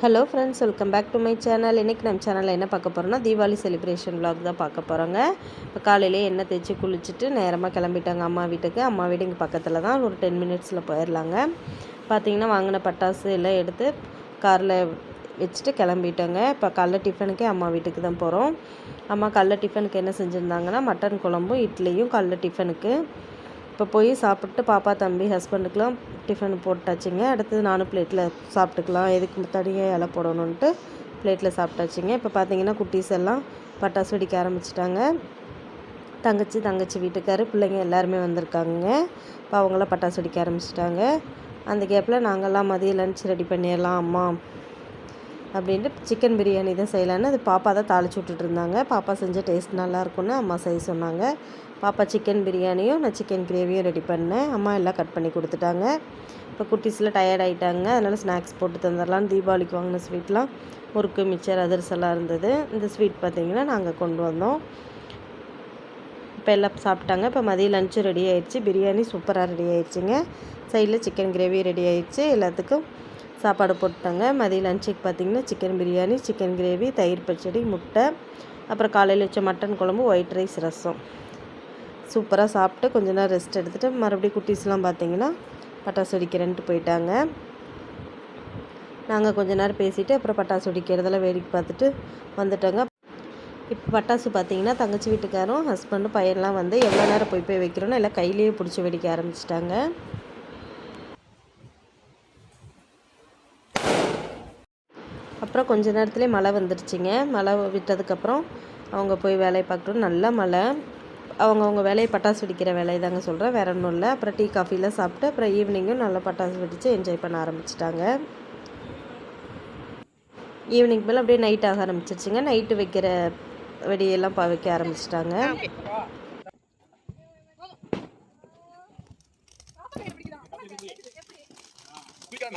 Hello friends welcome back to my channel இன்றைக்கி நம்ம சேனலில் என்ன பார்க்க போகிறோம்னா தீபாவளி செலிப்ரேஷன் விலாக் தான் பார்க்க போகிறோங்க இப்போ காலையிலே எண்ணெய் தேய்ச்சி குளிச்சுட்டு நேரமாக கிளம்பிட்டாங்க அம்மா வீட்டுக்கு. அம்மா வீடு இங்கே பக்கத்தில் தான். ஒரு டென் மினிட்ஸில் போயிடலாங்க பார்த்தீங்கன்னா வாங்கின பட்டாசு எல்லாம் எடுத்து காரில் வச்சுட்டு கிளம்பிட்டோங்க. இப்போ காலைல டிஃபனுக்கே அம்மா வீட்டுக்கு தான் போகிறோம் அம்மா காலைல டிஃபனுக்கு என்ன செஞ்சுருந்தாங்கன்னா மட்டன் குழம்பும் இட்லியும் காலைல டிஃபனுக்கு இப்போ போய் சாப்பிட்டு பாப்பா தம்பி ஹஸ்பண்டுக்கெலாம் டிஃபன் போட்டாச்சுங்க. அடுத்தது நானும் பிளேட்டில் சாப்பிட்டுக்கலாம். எதுக்கு தனியாக இலை போடணுன்ட்டு பிளேட்டில் சாப்பிட்டாச்சுங்க. இப்போ பார்த்தீங்கன்னா குட்டீஸ் எல்லாம் பட்டாசு வெடிக்க ஆரம்பிச்சிட்டாங்க. தங்கச்சி தங்கச்சி வீட்டுக்காரு பிள்ளைங்க எல்லாருமே வந்திருக்காங்க இப்போ அவங்களாம் பட்டாசு வெடிக்க ஆரம்பிச்சிட்டாங்க. அந்த கேப்பில் நாங்கள்லாம் மதிய லன்ச் ரெடி பண்ணிடலாம் அம்மா. அப்படின்ட்டு சிக்கன் பிரியாணி தான் செய்யலான்னு அது பாப்பா தான் தாளிச்சு விட்டுட்டு இருந்தாங்க. பாப்பா செஞ்ச டேஸ்ட் நல்லா இருக்கும்னு அம்மா செய்ய சொன்னாங்க. பாப்பா சிக்கன் பிரியாணியும் நான் சிக்கன் கிரேவியும் ரெடி பண்ணேன். அம்மா எல்லாம் கட் பண்ணி கொடுத்துட்டாங்க. இப்போ குட்டீஸில் டயர்ட் ஆகிட்டாங்க அதனால் ஸ்நாக்ஸ் போட்டு தந்துடலான்னு தீபாவளிக்கு வாங்கின ஸ்வீட்லாம் முறுக்கு மிச்சர் அதிரசெல்லாம் இருந்தது. இந்த ஸ்வீட் பார்த்திங்கன்னா நாங்கள் கொண்டு வந்தோம். இப்போ எல்லாம் சாப்பிட்டாங்க. இப்போ மதியம் லஞ்சும் ரெடி ஆயிடுச்சு. பிரியாணி சூப்பராக ரெடி ஆயிடுச்சுங்க. சைடில் சிக்கன் கிரேவி ரெடி ஆயிடுச்சு. எல்லாத்துக்கும் சாப்பாடு போட்டாங்க மதிய லஞ்சுக்கு பார்த்திங்கன்னா சிக்கன் பிரியாணி சிக்கன் கிரேவி தயிர் பச்சடி முட்டை அப்புறம் காலையில் வச்ச மட்டன் குழம்பு ஒயிட் ரைஸ் ரசம். சூப்பராக சாப்பிட்டு கொஞ்ச நேரம் ரெஸ்ட் எடுத்துகிட்டு மறுபடியும் குட்டீஸ்லாம் பார்த்தீங்கன்னா பட்டாசு வெடிக்கிறேன்ட்டு போயிட்டாங்க. நாங்கள் கொஞ்ச நேரம் பேசிவிட்டு அப்புறம் பட்டாசு வெடிக்கிறதெல்லாம் வேடிக்கை பார்த்துட்டு வந்துட்டோங்க. இப்போ பட்டாசு பார்த்தீங்கன்னா தங்கச்சி வீட்டுக்காரும் ஹஸ்பண்டும் பையன்லாம் வந்து எவ்வளோ நேரம் போய் போய் வைக்கிறோன்னு எல்லாம் கையிலேயே பிடிச்சி வெடிக்க ஆரம்பிச்சிட்டாங்க. அப்புறம் கொஞ்ச நேரத்துலேயே மழை வந்துடுச்சிங்க. மழை விட்டதுக்கப்புறம் அவங்க போய் வேலையை பார்க்கணும் நல்ல மழை. அவங்க அவங்க வேலையை பட்டாசு வெடிக்கிற வேலையை தாங்க சொல்கிறேன் வேற ஒன்றும் இல்லை. அப்புறம் டீ காஃபிலாம் சாப்பிட்டு அப்புறம் ஈவினிங்கும் நல்லா பட்டாசு வெடித்து என்ஜாய் பண்ண ஆரம்பிச்சிட்டாங்க. ஈவினிங் மேலே அப்படியே நைட் ஆக ஆரம்பிச்சிருச்சுங்க. நைட்டு வைக்கிற வெடியெல்லாம் ப வைக்க ஆரம்பிச்சிட்டாங்க. குயிக்கா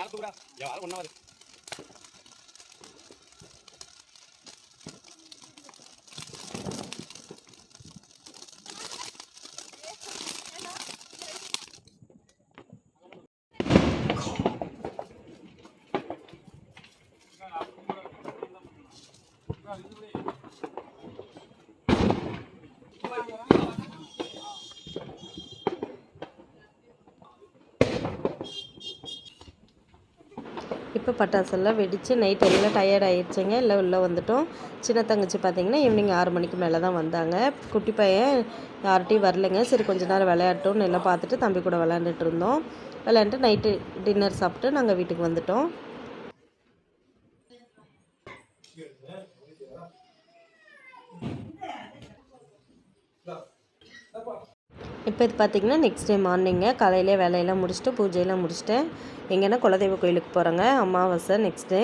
மேல இப்போ பட்டாசெல்லாம் வெடித்து நைட் எல்லாம் டயர்ட் ஆயிடுச்சுங்க. இல்லை உள்ளே வந்துட்டோம். சின்ன தங்கச்சி பார்த்தீங்கன்னா ஈவினிங் ஆறு மணிக்கு மேலே தான் வந்தாங்க. குட்டி பையன் யார்கிட்டையும் வரலைங்க. சரி கொஞ்ச நேரம் விளையாட்டோம்னு எல்லாம் பார்த்துட்டு தம்பி கூட விளையாண்டுட்டு இருந்தோம். விளையாண்டுட்டு நைட்டு டின்னர் சாப்பிட்டு நாங்கள் வீட்டுக்கு வந்துட்டோம். இப்போ இது பார்த்திங்கன்னா நெக்ஸ்ட் டே மார்னிங்க காலையிலே வேலையெல்லாம் முடிச்சுட்டு பூஜையெல்லாம் முடிச்சுட்டு எங்கன்னா குலதெய்வ கோயிலுக்கு போகிறோங்க அமாவாசை நெக்ஸ்ட் டே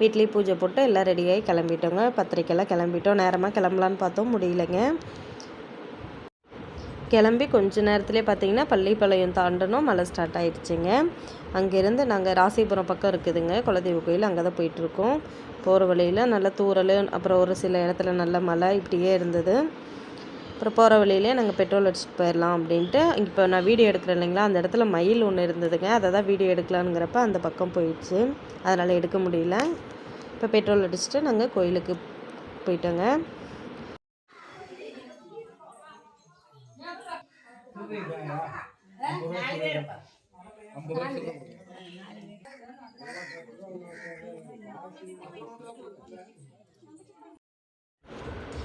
வீட்லேயே பூஜை போட்டு எல்லாம் ரெடியாகி கிளம்பிட்டோங்க. பத்திரிக்கையெல்லாம் கிளம்பிட்டோம். நேரமாக கிளம்பலான்னு பார்த்தோம். முடியலைங்க. கிளம்பி கொஞ்ச நேரத்துலேயே பார்த்தீங்கன்னா பள்ளிப்பாளையம் தாண்டணும். மழை ஸ்டார்ட் ஆகிடுச்சிங்க அங்கேருந்து நாங்கள் ராசிபுரம் பக்கம் இருக்குதுங்க. குலதெய்வ கோயில் அங்கே தான் போயிட்டுருக்கோம். போகிற வழியில் நல்ல தூரலு அப்புறம் ஒரு சில இடத்துல நல்ல மழை இப்படியே இருந்தது. அப்புறம் போகிற வழியிலே நாங்கள் பெட்ரோல் அடிச்சுட்டு போயிடலாம் அப்படின்ட்டு இப்போ நான் வீடியோ எடுக்கிறேன் இல்லைங்களா? அந்த இடத்துல மயில் ஒன்று இருந்ததுங்க. அதை தான் வீடியோ எடுக்கலாங்கிறப்ப அந்த பக்கம் போயிடுச்சு. அதனால் எடுக்க முடியல. இப்போ பெட்ரோல் அடிச்சுட்டு நாங்கள் கோயிலுக்கு போயிட்டோங்க.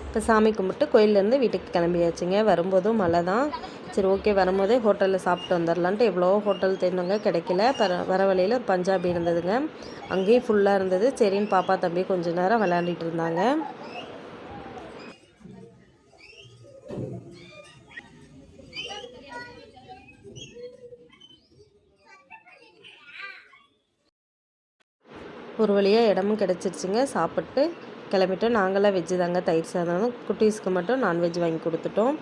இப்போ சாமி கும்பிட்டு கோயிலேருந்து வீட்டுக்கு கிளம்பியாச்சுங்க. வரும்போதும் மழை தான். சரி ஓகே வரும்போதே ஹோட்டலில் சாப்பிட்டு வந்துடலான்ட்டு எவ்வளோ ஹோட்டல் தேடினவங்க கிடைக்கல. பர வர வழியில் ஒரு பஞ்சாபி இருந்ததுங்க. அங்கேயும் ஃபுல்லாக இருந்தது. சரின்னு பாப்பா தம்பி கொஞ்ச நேரம் விளையாண்டுட்டு இருந்தாங்க. ஒரு வழியாக இடமும் கிடச்சிருச்சுங்க. சாப்பிட்டு கிளம்பிட்டோம். நாங்களாம் வெஜ்ஜு தாங்க தயிர் சாதம். குட்டீஸ்க்கு மட்டும் நான்வெஜ் வாங்கி கொடுத்துட்டோம்.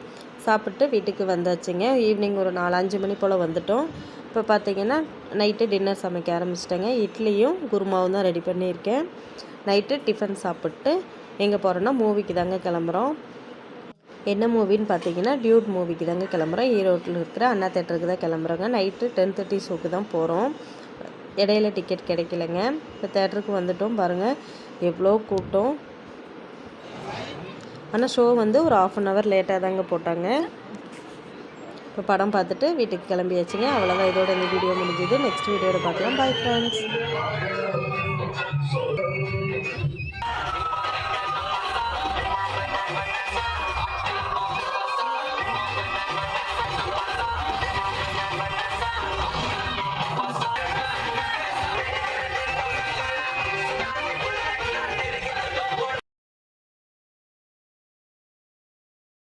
சாப்பிட்டு வீட்டுக்கு வந்தாச்சுங்க. ஈவினிங் ஒரு நாலு அஞ்சு மணி போல் வந்துட்டோம். இப்போ பார்த்தீங்கன்னா நைட்டு டின்னர் சமைக்க ஆரம்பிச்சிட்டேங்க. இட்லியும் குருமாவும் தான் ரெடி பண்ணியிருக்கேன். நைட்டு டிஃபன் சாப்பிட்டு எங்கே போகிறோன்னா மூவிக்கு தாங்க கிளம்புறோம். என்ன மூவின்னு பார்த்தீங்கன்னா டியூட் மூவிக்கு தாங்க கிளம்புறோம். ஈரோட்டில் இருக்கிற அண்ணா தேட்டருக்கு தான் கிளம்புறோங்க. நைட்டு டென் தேர்ட்டி ஷோக்கு தான் போகிறோம் இடையில டிக்கெட் கிடைக்கலங்க. இப்போ தேட்டருக்கு வந்துட்டோம் பாருங்கள் எவ்வளோ கூட்டம். ஆனால் ஷோ வந்து ஒரு ஆஃப் அன் ஹவர் லேட்டாக தாங்க போட்டாங்க. இப்போ படம் பார்த்துட்டு வீட்டுக்கு கிளம்பியாச்சுங்க. அவ்வளோதான் இதோட இந்த வீடியோ முடிஞ்சுது. நெக்ஸ்ட் வீடியோவில் பார்க்கலாம். Bye friends